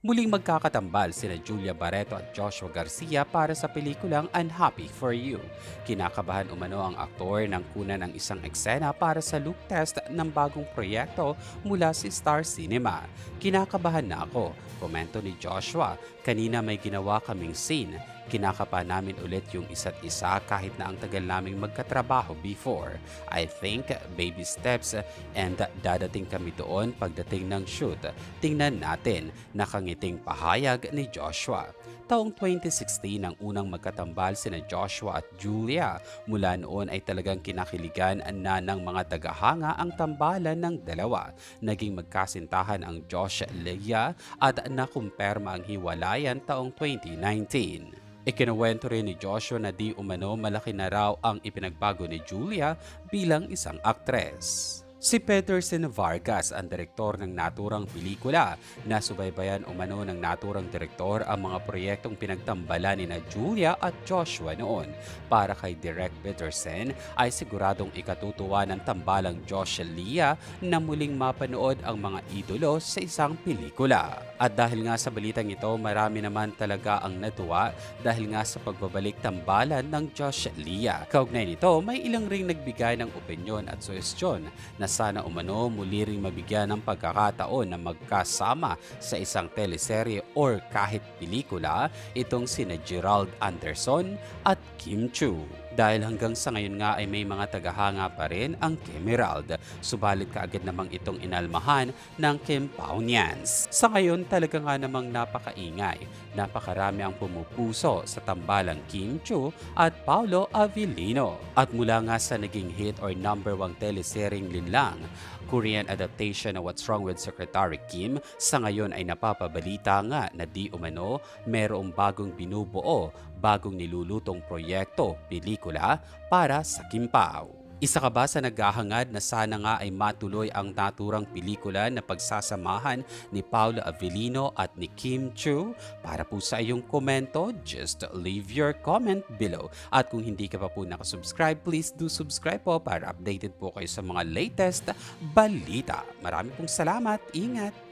Muling magkakatambal sina Julia Barreto at Joshua Garcia para sa pelikulang Unhappy for You. Kinakabahan umano ang aktor ng kunan ng isang eksena para sa look test ng bagong proyekto mula si Star Cinema. Kinakabahan na ako, komento ni Joshua. Kanina may ginawa kaming scene. Kinakapa namin ulit yung isa't isa kahit na ang tagal naming magkatrabaho before. I think baby steps and dadating kami doon pagdating ng shoot. Tingnan natin, nakangiting pahayag ni Joshua. Taong 2016 ang unang magkatambal sina Joshua at Julia. Mula noon ay talagang kinakiligan na ng mga tagahanga ang tambalan ng dalawa. Naging magkasintahan ang Josh Leia at nakumpirma ang hiwalayan taong 2019. Ikinuwento rin ni Joshua na di umano malaki na raw ang ipinagbago ni Julia bilang isang aktres. Si Peterson Vargas ang direktor ng naturang pelikula na subaybayan umano ng naturang direktor ang mga proyektong pinagtambalan ni na Julia at Joshua noon. Para kay Direk Peterson ay siguradong ikatutuwa ng tambalang Josh Lia na muling mapanood ang mga idolo sa isang pelikula. At dahil nga sa balitang ito, marami naman talaga ang natuwa dahil nga sa pagbabalik tambalan ng Josh Lia. Kaugnay nito, may ilang ring nagbigay ng opinyon at suhestyon na sana umano muli ring mabigyan ng pagkakataon na magkasama sa isang teleserye or kahit pelikula itong sina Gerald Anderson at Kim Chu. Dahil hanggang sa ngayon nga ay may mga tagahanga pa rin ang Kim Herald, subalit kaagad namang itong inalmahan ng Kim Paunians. Sa ngayon talaga nga namang napakaingay, napakarami ang pumupuso sa tambalang Kim Chu at Paolo Avellino. At mula nga sa naging hit or number one teleseryeng Linlang, Korean adaptation ng What's Wrong with Secretary Kim, sa ngayon ay napapabalita nga na di umano merong bagong binubuo, bagong nilulutong proyekto, pelikula para sa Kimpao. Isa ka ba sa naghahangad na sana nga ay matuloy ang naturang pelikula na pagsasamahan ni Paolo Avellino at ni Kim Chu? Para po sa iyong komento, just leave your comment below. At kung hindi ka pa po nakasubscribe, please do subscribe po para updated po kayo sa mga latest balita. Marami pong salamat. Ingat!